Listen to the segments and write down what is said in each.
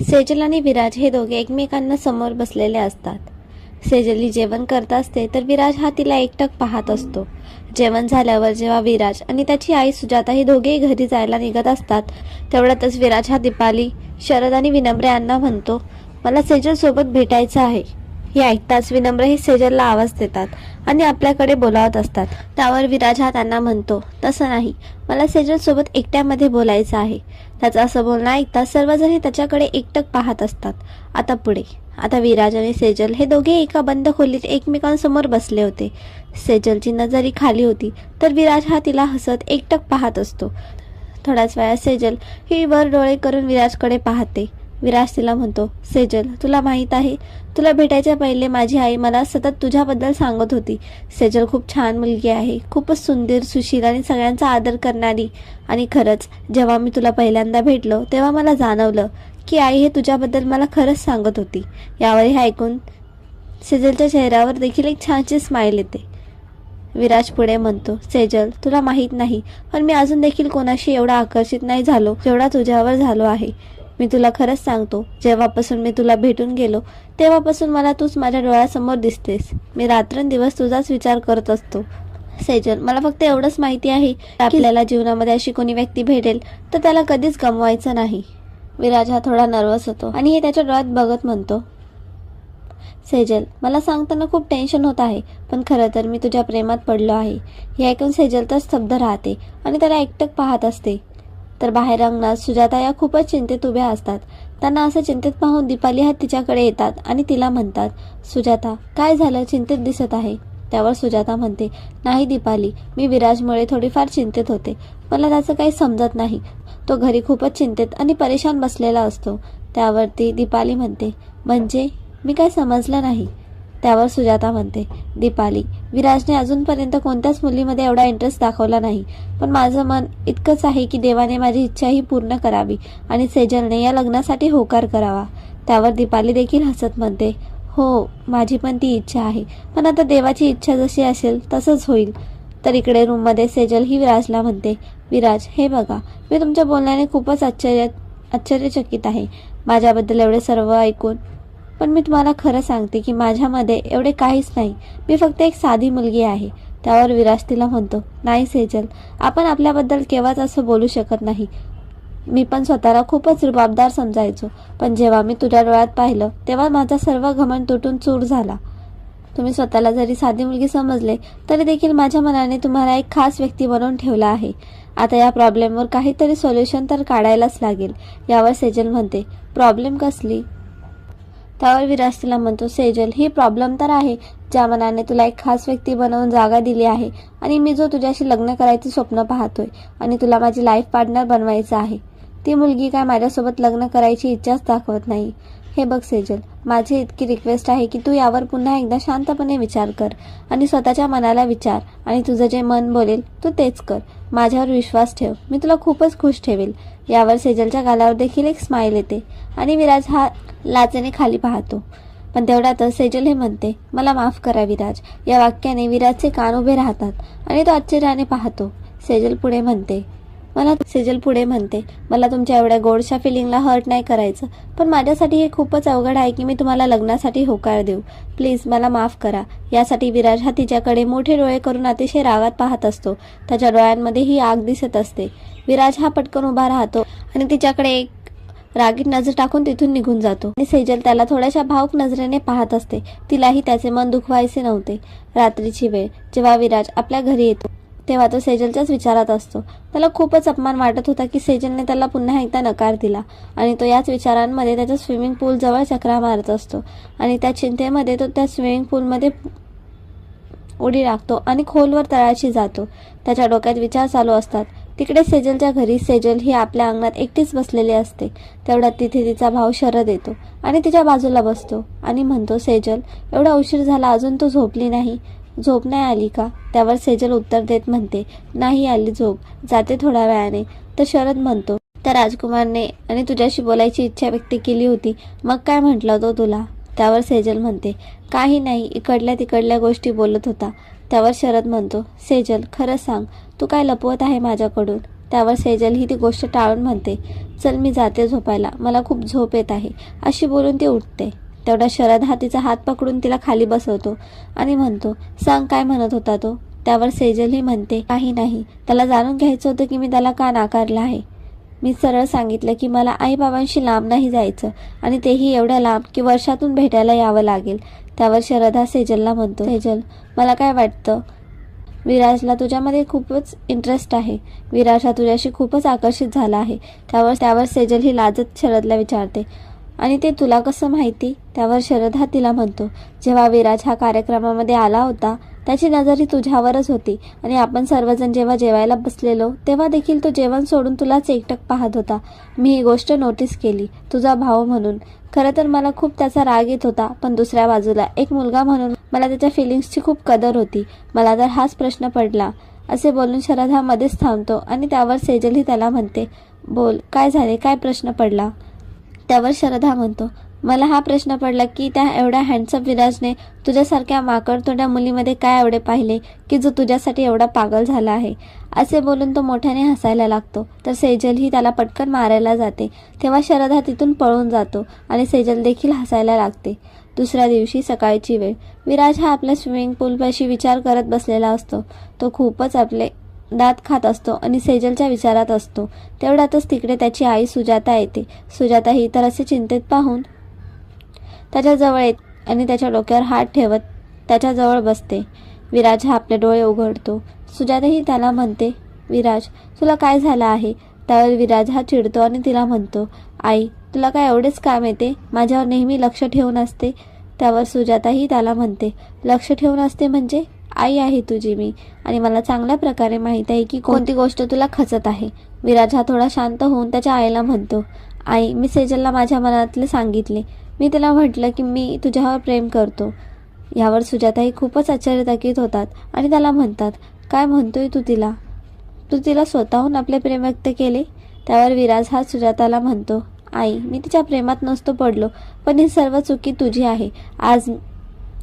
सेजल आणि विराज हे दोघे एकमेकांना समोर बसलेले असतात. सेजली जेवण करत असते तर विराज हा तिला एकटक पाहत असतो. जेवण झाल्यावर जेव्हा विराज आणि त्याची आई सुजाता हे दोघेही घरी जायला निघत असतात तेवढ्यातच विराज हा दीपाली शरद आणि विनम्र यांना म्हणतो मला सेजल सोबत भेटायचं आहे. हे ऐकताच विनम्र हे सेजलला आवाज देतात आणि आपल्याकडे बोलावत असतात. त्यावर विराज हा त्यांना म्हणतो तसं नाही. मला सेजल सोबत एकट्यामध्ये बोलायचं आहे. त्याचं असं बोलणं ऐकता सर्वजण हे त्याच्याकडे एकटक पाहत असतात. आता पुढे. आता विराज आणि सेजल हे दोघे एका बंद खोलीत एकमेकांसमोर बसले होते. सेजलची नजरी खाली होती तर विराज हा तिला हसत एकटक पाहत असतो. थोड्याच वेळात सेजल ही वर डोळे करून विराजकडे पाहते. विराज तिला म्हणतो सेजल तुला माहीत आहे तुला भेटायच्या पहिले माझी आई मला सतत तुझ्याबद्दल सांगत होती. सेजल खूप छान मुलगी आहे खूपच सुंदर सुशील आणि सगळ्यांचा आदर करणारी. आणि खरंच जेव्हा मी तुला पहिल्यांदा भेटलो तेव्हा मला जाणवलं की आई हे तुझ्याबद्दल मला खरंच सांगत होती. यावर हे ऐकून सेजलच्या चेहऱ्यावर देखील एक छानशी स्माईल येते. विराज पुढे म्हणतो सेजल तुला माहीत नाही पण मी अजून देखील कोणाशी एवढा आकर्षित नाही झालो जेवढा तुझ्यावर झालो आहे. मी तुला खरंच सांगतो जेव्हापासून मी तुला भेटून गेलो तेव्हापासून मला तूच माझ्या डोळ्यासमोर दिसतेस. मी रात्रंदिवस तुझाच विचार करत असतो. सेजल मला फक्त एवढंच माहिती आहे आपल्याला जीवनामध्ये अशी कोणी व्यक्ती भेटेल तर त्याला कधीच गमवायचं नाही. विराज हा थोडा नर्वस होतो आणि हे त्याच्या डोळ्यात बघत म्हणतो सेजल मला सांगताना खूप टेन्शन होत आहे पण खरं तर मी तुझ्या प्रेमात पडलो आहे. हे ऐकून सेजल तर स्तब्ध राहते आणि त्याला एकटक पाहत असते. तर बाहेर अंगणात सुजाता या खूपच चिंतेत उभ्या असतात. त्यांना असं चिंतेत पाहून दीपाली हा तिच्याकडे येतात आणि तिला म्हणतात सुजाता काय झालं? चिंतेत दिसत आहे. त्यावर सुजाता म्हणते नाही दीपाली मी विराजमुळे थोडीफार चिंतेत होते. मला त्याचं काही समजत नाही. तो घरी खूपच चिंतेत आणि परेशान बसलेला असतो. त्यावरती दीपाली म्हणते म्हणजे? मी काय समजलं नाही. त्यावर सुजाता म्हणते दीपाली विराजने अजूनपर्यंत कोणत्याच मुलीमध्ये एवढा इंटरेस्ट दाखवला नाही. पण माझं मन इतकंच आहे की देवाने माझी इच्छा ही पूर्ण करावी आणि सेजलने या लग्नासाठी होकार करावा. त्यावर दीपाली देखील हसत म्हणते हो माझी पण ती इच्छा आहे. पण आता देवाची इच्छा जशी असेल तसंच होईल. तर इकडे रूममध्ये सेजल ही विराजला म्हणते विराज हे बघा मी तुमच्या बोलण्याने खूपच आश्चर्य आश्चर्यचकित आहे. माझ्याबद्दल एवढे सर्व ऐकून पण मी तुम्हाला खरं सांगते की माझ्यामध्ये एवढे काहीच नाही. मी फक्त एक साधी मुलगी आहे. त्यावर विराज तिला म्हणतो नाही सेजल आपण आपल्याबद्दल केव्हाच असं बोलू शकत नाही. मी पण स्वतःला खूपच रुबाबदार समजायचो. पण जेव्हा मी तुझ्या डोळ्यात पाहिलं तेव्हा माझा सर्व घमंड तुटून चूर झाला. तुम्ही स्वतःला जरी साधी मुलगी समजले तरी देखील माझ्या मनाने तुम्हाला एक खास व्यक्ती बनवून ठेवला आहे. आता या प्रॉब्लेमवर काहीतरी सोल्युशन तर काढायलाच लागेल. यावर सेजल म्हणते प्रॉब्लेम कसली? त्यावर विराज तिला म्हणतो सेजल ही प्रॉब्लेम तर आहे ज्या मनाने तुला एक खास व्यक्ती बनवून जागा दिली आहे आणि मी जो तुझ्याशी लग्न करायचं स्वप्न पाहतोय आणि तुला माझी लाईफ पार्टनर बनवायचं आहे ती मुलगी काय माझ्यासोबत लग्न करायची इच्छाच दाखवत नाही. हे बघ सेजल माझी इतकी रिक्वेस्ट आहे की तू यावर पुन्हा एकदा शांतपणे विचार कर आणि स्वतःच्या मनाला विचार आणि तुझं जे मन बोलेल तू तेच कर. माझ्यावर विश्वास ठेव. मी तुला खूपच खुश ठेवेल. यावर सेजलच्या गालावर देखील एक स्माईल येते आणि विराज हा लाचेने खाली पाहतो. पण तेवढ्यातच सेजल हे म्हणते मला माफ करा विराज. या वाक्याने विराजचे कान उभे राहतात आणि तो आश्चर्याने पाहतो. सेजल पुढे म्हणते मला सेजल पुढे म्हणते मला तुमच्या एवढ्या गोडशा फिलिंगला हर्ट नाही करायचं पण माझ्यासाठी हे खूपच अवघड आहे की मी तुम्हाला लग्नासाठी होकार देऊ. प्लीज मला माफ करा. यासाठी विराज हा तिच्याकडे मोठे डोळे करून अतिशय रागात पाहत असतो. त्याच्या डोळ्यांमध्ये ही आग दिसत असते. विराज हा पटकन उभा राहतो आणि तिच्याकडे एक रागीट नजर टाकून तिथून निघून जातो. आणि सेजल त्याला थोड्याशा भावुक नजरेने पाहत असते. तिलाही त्याचे मन दुखवायचे नव्हते. रात्रीची वेळ. जेव्हा विराज आपल्या घरी येतो तेव्हा तो सेजलच्याच विचारात असतो. त्याला खूपच अपमान वाटत होता की सेजलने त्याला पुन्हा एकदा नकार दिला आणि तो याच विचारांमध्ये त्याच्या स्विमिंग पूल जवळ चक्रा मारत असतो आणि त्या चिंतेमध्ये तो त्या स्विमिंग पूलमध्ये उडी टाकतो आणि खोलवर तळाशी जातो. त्याच्या डोक्यात विचार चालू असतात. तिकडे सेजलच्या घरी सेजल ही आपल्या अंगणात एकटीच बसलेली असते. तेवढ्यात तिथे तिचा भाऊ शरद येतो आणि तिच्या बाजूला बसतो आणि म्हणतो सेजल एवढा उशीर झाला अजून तू झोपली नाही. झोप नाही आली का? त्यावर सेजल उत्तर देत म्हणते नाही आली झोप. जाते थोड्या वेळाने. तर शरद म्हणतो त्या राजकुमारने आणि तुझ्याशी बोलायची इच्छा व्यक्त केली होती. मग काय म्हटलं तो तुला? त्यावर सेजल म्हणते काही नाही. इकडल्या तिकडल्या गोष्टी बोलत होता. त्यावर शरद म्हणतो सेजल खरं सांग. तू काय लपवत आहे माझ्याकडून? त्यावर सेजल ही ती गोष्ट टाळून म्हणते चल मी जाते झोपायला. मला खूप झोप येत आहे. अशी बोलून ती उठते. तेवढा शरद हा तिचा हात पकडून तिला खाली बसवतो आणि म्हणतो सांग काय म्हणत होता तो? त्यावर सेजलही म्हणते काही नाही. त्याला जाणून घ्यायचं होतं की मी त्याला का नाकारलं आहे. मी सरळ सांगितलं की मला आईबाबांशी लांब नाही जायचं आणि तेही एवढ्या लांब की वर्षातून भेटायला यावं लागेल. त्यावर शरद हा सेजलला म्हणतो सेजल मला काय वाटतं? विराजला तुझ्यामध्ये खूपच इंटरेस्ट आहे. विराज हा तुझ्याशी खूपच आकर्षित झाला आहे. त्यावर त्यावर सेजल ही लाजत शरदला विचारते आणि ते तुला कसं माहिती? त्यावर शरद हा तिला म्हणतो जेव्हा विराज हा कार्यक्रमामध्ये आला होता त्याची नजर ही तुझ्यावरच होती. आणि आपण सर्वजण जेव्हा जेवायला बसलेलो तेव्हा देखील तो जेवण सोडून तुलाच एकटक पाहत होता. मी ही गोष्ट नोटीस केली तुझा भाऊ म्हणून. खरं तर मला खूप त्याचा राग येत होता पण दुसऱ्या बाजूला एक मुलगा म्हणून मला त्याच्या फिलिंग्सची खूप कदर होती. मला तर हाच प्रश्न पडला. असे बोलून शरद हा मध्येच थांबतो आणि त्यावर सेजलही त्याला म्हणते बोल काय झाले? काय प्रश्न पडला? त्यावर शरदा म्हणतो. मला हा प्रश्न पडला की त्या एवढ्या हँडसम विराजने तुझ्यासारख्या माकडतोंड्या मुलीमध्ये काय एवढे पाहिले? की जो तुझ्यासाठी एवढा पागल झाला आहे? असे बोलून तो मोठ्याने हसायला लागतो. तर सेजल ही त्याला पटकन मारायला जाते. तेव्हा शरदा तिथून पळून जातो आणि सेजल देखील हसायला लागते. दुसऱ्या दिवशी सकाळची वेळ. विराज हा आपल्या स्विमिंग पूलपाशी विचार करत बसलेला असतो. तो खूपच आपले दात खात असतो आणि सेजलच्या विचारात असतो. तेवढ्यातच तिकडे त्याची आई सुजाता येते. सुजाता ही तर असे चिंतेत पाहून त्याच्याजवळ येत आणि त्याच्या डोक्यावर हात ठेवत त्याच्याजवळ बसते. विराज हा आपले डोळे उघडतो. सुजाताही त्याला म्हणते विराज तुला काय झालं आहे? त्यावर विराज हा चिडतो आणि तिला म्हणतो आई तुला काय एवढेच काम येते? माझ्यावर नेहमी लक्ष ठेवून असते. त्यावर सुजाताही त्याला म्हणते लक्ष ठेवून असते म्हणजे? आई आहे तुझी मी. आणि मला चांगल्या प्रकारे माहीत आहे की कोणती गोष्ट तुला खचत आहे. विराज हा थोडा शांत होऊन त्याच्या आईला म्हणतो आई मी सेजलला माझ्या मनातले सांगितले. मी तिला म्हटलं की मी तुझ्यावर प्रेम करतो. यावर सुजाताही खूपच आश्चर्यचकित होतात आणि त्याला म्हणतात काय म्हणतोय तू तिला? तू तिला स्वतःहून आपले प्रेम व्यक्त केले? त्यावर विराज हा सुजाताला म्हणतो आई मी तिच्या प्रेमात नसतो पडलो पण ही सर्व चुकी तुझी आहे. आज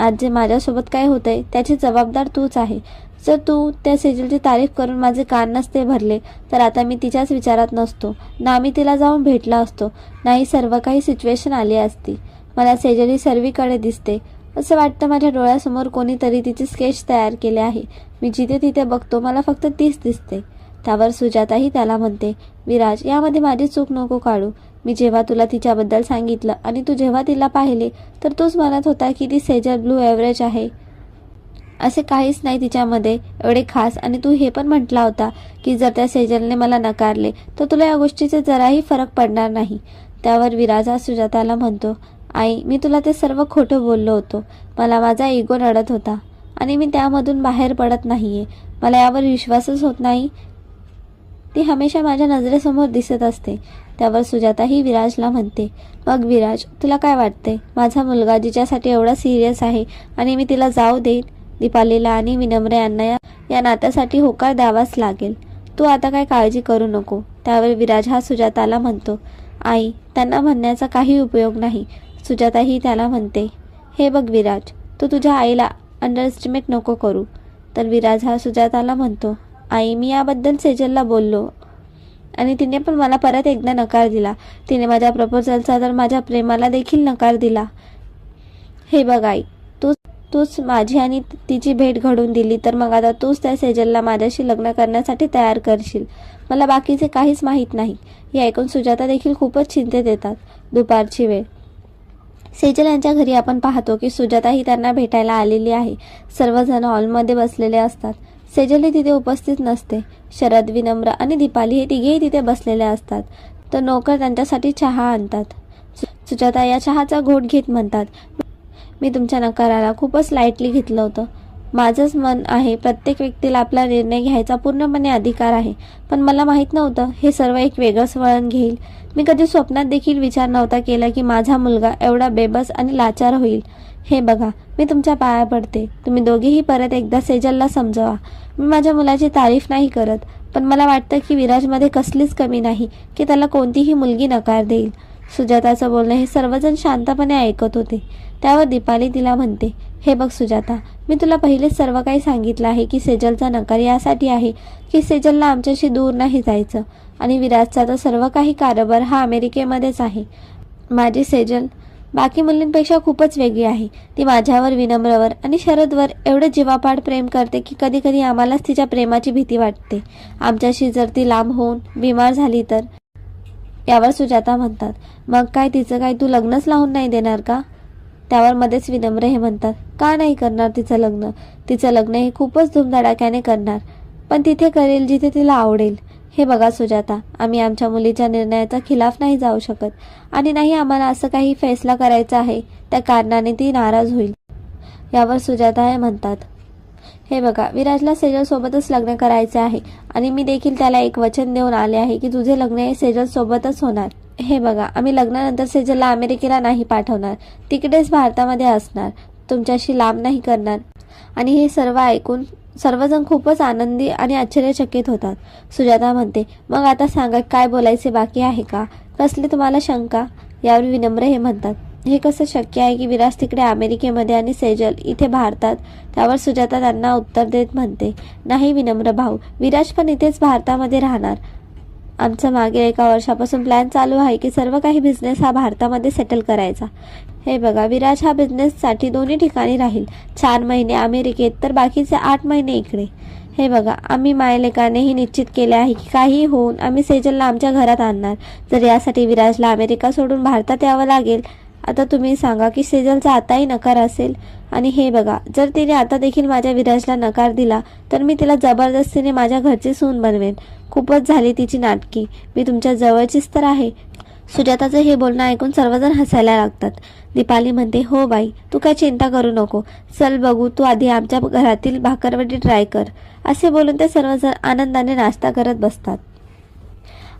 आज जे माझ्यासोबत काय होतंय त्याची जबाबदार तूच आहे. जर तू त्या सेजलची तारीफ करून माझे कान नसते भरले तर आता मी तिच्याच विचारात नसतो. ना मी तिला जाऊन भेटला असतो नाही सर्व काही सिच्युएशन आली असती. मला सेजल ही सर्वीकडे दिसते. असं वाटतं माझ्या डोळ्यासमोर कोणीतरी तिचे स्केच तयार केले आहे. मी जिथे तिथे बघतो मला फक्त तीच दिसते. त्यावर सुजाताही त्याला म्हणते विराज यामध्ये माझी चूक नको काढू. मी जेव्हा तुला तिच्याबद्दल सांगितलं आणि तू जेव्हा तिला पाहिले तर तूच म्हणत होता की ती सेजल ब्लू ॲव्हरेज आहे. असे काहीच नाही तिच्यामध्ये एवढे खास आणि तू हे पण म्हटला होता की जर त्या सेजलने मला नकारले तर तुला या गोष्टीचे जराही फरक पडणार नाही. त्यावर विराजा सुजाताला म्हणतो आई मी तुला ते सर्व खोटं बोललो होतो. मला माझा इगो रडत होता आणि मी त्यामधून बाहेर पडत नाहीये. मला यावर विश्वासच होत नाही ती हमेशा माझ्या नजरेसमोर दिसत असते. त्यावर सुजाताही विराजला म्हणते मग विराज तुला काय वाटते? माझा मुलगा जिच्यासाठी एवढा सिरियस आहे आणि मी तिला जाऊ देईन. दीपालीला आणि विनम्र यांना या या नात्यासाठी होकार द्यावाच लागेल. तू आता काय काळजी करू नको. त्यावर विराज हा सुजाताला म्हणतो आई त्यांना म्हणण्याचा काही उपयोग नाही. सुजाताही त्याला म्हणते हे बघ विराज तू तुझ्या आईला अंडरएस्टिमेट नको करू. तर विराज हा सुजाताला म्हणतो आई मी याबद्दल सेजलला बोललो आणि तिने पण मला परत एकदा नकार दिला. तिने माझ्या प्रपोजलचा तर माझ्या प्रेमाला देखील नकार दिला. हे बघ आई तूच तूच माझी आणि तिची भेट घडून दिली तर मग आता तूच त्या सेजलला माझ्याशी लग्न करण्यासाठी तयार करशील. मला बाकीचे काहीच माहीत नाही. हे ऐकून सुजाता देखील खूपच चिंतेत येतात. दुपारची वेळ. सेजल यांच्या घरी आपण पाहतो की सुजाता ही त्यांना भेटायला आलेली आहे. सर्वजण हॉलमध्ये बसलेले असतात. सेजल तिथे उपस्थित नसते. शरद विनम्र आणि दीपाली हे तिघेही तिथे बसलेले असतात. तर नोकर त्यांच्यासाठी चहा आणतात. सु- सुजाता या चहाचा घोट घेत म्हणतात मी तुमच्या नकाराला खूपच लाईटली घेतलं होतं. माझंच मन आहे प्रत्येक व्यक्तीला आपला निर्णय घ्यायचा पूर्णपणे अधिकार आहे. पण मला माहीत नव्हतं हे सर्व एक वेगळंच वळण घेईल. मी कधी स्वप्नात देखील विचार नव्हता केला की माझा मुलगा एवढा बेबस आणि लाचार होईल. हे बघा मी तुमच्या पाया पडते. तुम्ही दोघेही परत एकदा सेजलला समजवा. मी माझ्या मुलाची तारीफ नाही करत पण मला वाटतं की विराजमध्ये कसलीच कमी नाही की त्याला कोणतीही मुलगी नकार देईल. सुजाताचं बोलणं हे सर्वजण शांतपणे ऐकत होते. त्यावर दीपाली तिला म्हणते हे बघ सुजाता मी तुला पहिलेच सर्व काही सांगितलं आहे की सेजलचा नकार यासाठी आहे की सेजलला आमच्याशी दूर नाही जायचं. आणि विराजचा तर सर्व काही कारभार हा अमेरिकेमध्येच आहे. माझी सेजल बाकी मुलींपेक्षा खूपच वेगळी आहे. ती माझ्यावर विनम्रवर आणि शरदवर एवढं जीवापाड प्रेम करते की कधी कधी आम्हालाच तिच्या प्रेमाची भीती वाटते. आमच्याशी जर ती लांब होऊन बिमार झाली तर यावर सुजाता म्हणतात मग काय तिचं काय तू लग्नच लावून नाही देणार का? त्यावर मध्येच विनम्र हे म्हणतात का नाही करणार तिचं लग्न? तिचं लग्न हे खूपच धूमधडाक्याने करणार. पण तिथे करेल जिथे तिला आवडेल. हे बघा सुजाता आम्ही आमच्या मुलीच्या निर्णयाचा खिलाफ नाही जाऊ शकत आणि नाही आम्हाला असं काही फैसला करायचा आहे त्या कारणाने ती नाराज होईल. यावर सुजाता हे म्हणतात हे बघा विराजला सेजलसोबतच लग्न करायचे आहे आणि मी देखील त्याला एक वचन देऊन आले आहे की तुझे लग्न हे सेजलसोबतच होणार. हे बघा आम्ही लग्नानंतर सेजलला अमेरिकेला नाही पाठवणार. तिकडेच भारतामध्ये असणार. तुमच्याशी लांब नाही करणार. आणि हे सर्व ऐकून सर्वजण खूपच आनंदी आणि आश्चर्यचकित होतात. सुजाता म्हणते मग आता सांगा काय बोलायचे बाकी आहे का? कसली तुम्हाला शंका? यावर विनम्र हे म्हणतात. हे कसं शक्य आहे की विराज तिकडे अमेरिकेमध्ये आणि सेजल इथे भारतात? त्यावर सुजाता त्यांना उत्तर देत म्हणते नाही विनम्र भाऊ विराज पण इथेच भारतामध्ये राहणार. आमचं मागील एका वर्षापासून प्लॅन चालू आहे की सर्व काही बिझनेस हा भारतामध्ये सेटल करायचा. हे बघा विराज हा बिझनेससाठी दोन्ही ठिकाणी राहील. चार महिने अमेरिकेत तर बाकीचे आठ महिने इकडे. हे बघा आम्ही मायलेकानेही निश्चित केले आहे की काही होऊन आम्ही सेजलला आमच्या घरात आणणार. जर यासाठी विराजला अमेरिका सोडून भारतात यावं लागेल आता तुम्ही सांगा की सेजलचा आताही नकार असेल. आणि हे बघा जर तिने आता देखील माझ्या विराजला नकार दिला तर मी तिला जबरदस्तीने माझ्या घरची सून बनवेन. खूपच झाली तिची नाटकी. मी तुमच्या जवळचीच तर आहे. सुजाताचं हे बोलणं ऐकून सर्वजण हसायला लागतात. दीपाली म्हणते हो बाई तू काय चिंता करू नको. चल बघू तू आधी आमच्या घरातील भाकरवडी ट्राय कर. असे बोलून ते सर्वजण आनंदाने नाश्ता करत बसतात.